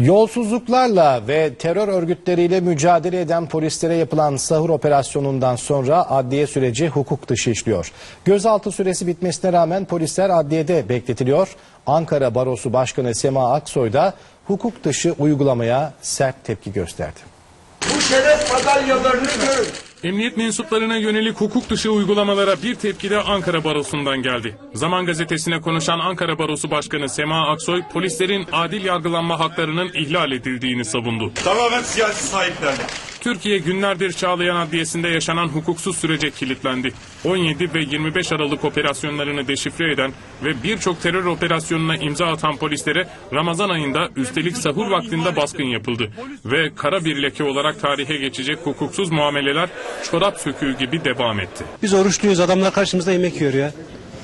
Yolsuzluklarla ve terör örgütleriyle mücadele eden polislere yapılan sahur operasyonundan sonra adliye süreci hukuk dışı işliyor. Gözaltı süresi bitmesine rağmen polisler adliyede bekletiliyor. Ankara Barosu Başkanı Sema Aksoy da hukuk dışı uygulamaya sert tepki gösterdi. Bu şeref madalyalarını görün. Emniyet mensuplarına yönelik hukuk dışı uygulamalara bir tepki de Ankara Barosu'ndan geldi. Zaman gazetesine konuşan Ankara Barosu Başkanı Sema Aksoy, polislerin adil yargılanma haklarının ihlal edildiğini savundu. Tamamen siyasi sahiplendi. Türkiye günlerdir Çağlayan Adliyesi'nde yaşanan hukuksuz sürece kilitlendi. 17 ve 25 Aralık operasyonlarını deşifre eden ve birçok terör operasyonuna imza atan polislere Ramazan ayında üstelik sahur vaktinde baskın yapıldı. Ve kara bir leke olarak tarihe geçecek hukuksuz muameleler çorap söküğü gibi devam etti. Biz oruçluyuz adamlar karşımızda yemek yiyor ya.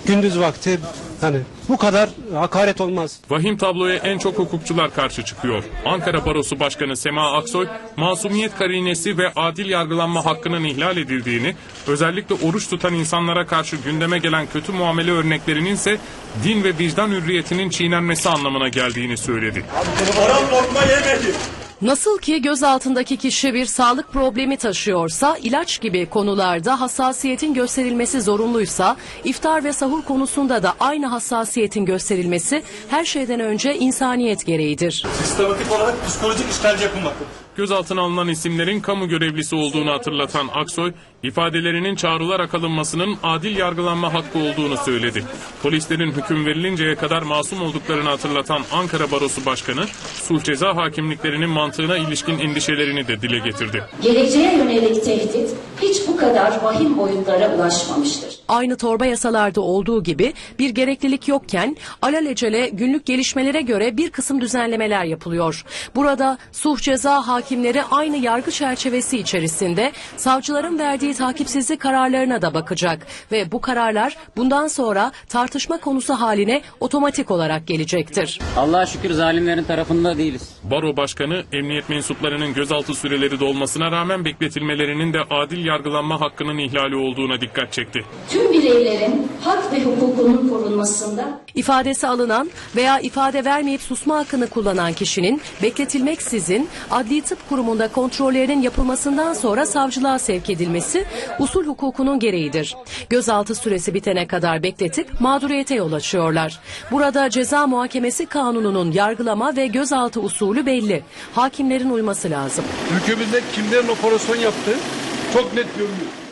Gündüz vakti hani bu kadar hakaret olmaz. Vahim tabloya en çok hukukçular karşı çıkıyor. Ankara Barosu Başkanı Sema Aksoy, masumiyet karinesi ve adil yargılanma hakkının ihlal edildiğini, özellikle oruç tutan insanlara karşı gündeme gelen kötü muamele örneklerinin ise din ve vicdan hürriyetinin çiğnenmesi anlamına geldiğini söyledi. Haram lokma yemedi. Nasıl ki göz altındaki kişi bir sağlık problemi taşıyorsa, ilaç gibi konularda hassasiyetin gösterilmesi zorunluysa, iftar ve sahur konusunda da aynı hassasiyetin gösterilmesi her şeyden önce insaniyet gereğidir. Sistematik olarak psikolojik işkence yapılmaktadır. Gözaltına alınan isimlerin kamu görevlisi olduğunu hatırlatan Aksoy, ifadelerinin çağrılarak alınmasının adil yargılanma hakkı olduğunu söyledi. Polislerin hüküm verilinceye kadar masum olduklarını hatırlatan Ankara Barosu Başkanı, sulh ceza hakimliklerinin mantığına ilişkin endişelerini de dile getirdi. Geleceğe yönelik tehdit hiç bu kadar vahim boyutlara ulaşmamıştır. Aynı torba yasalarda olduğu gibi bir gereklilik yokken alelacele günlük gelişmelere göre bir kısım düzenlemeler yapılıyor. Burada suh ceza hakimleri aynı yargı çerçevesi içerisinde savcıların verdiği takipsizlik kararlarına da bakacak ve bu kararlar bundan sonra tartışma konusu haline otomatik olarak gelecektir. Allah'a şükür zalimlerin tarafında değiliz. Baro Başkanı, emniyet mensuplarının gözaltı süreleri dolmasına rağmen bekletilmelerinin de adil yargılanma hakkının ihlali olduğuna dikkat çekti. Tüm bireylerin hak ve hukukunun korunmasında İfadesi alınan veya ifade vermeyip susma hakkını kullanan kişinin bekletilmeksizin adli tıp kurumunda kontrollerinin yapılmasından sonra savcılığa sevk edilmesi usul hukukunun gereğidir. Gözaltı süresi bitene kadar bekletip mağduriyete yol açıyorlar. Burada ceza muhakemesi kanununun yargılama ve gözaltı usulü belli. Hakimlerin uyması lazım. Ülkemizde kimlerin operasyon yaptığı çok net görünüyor.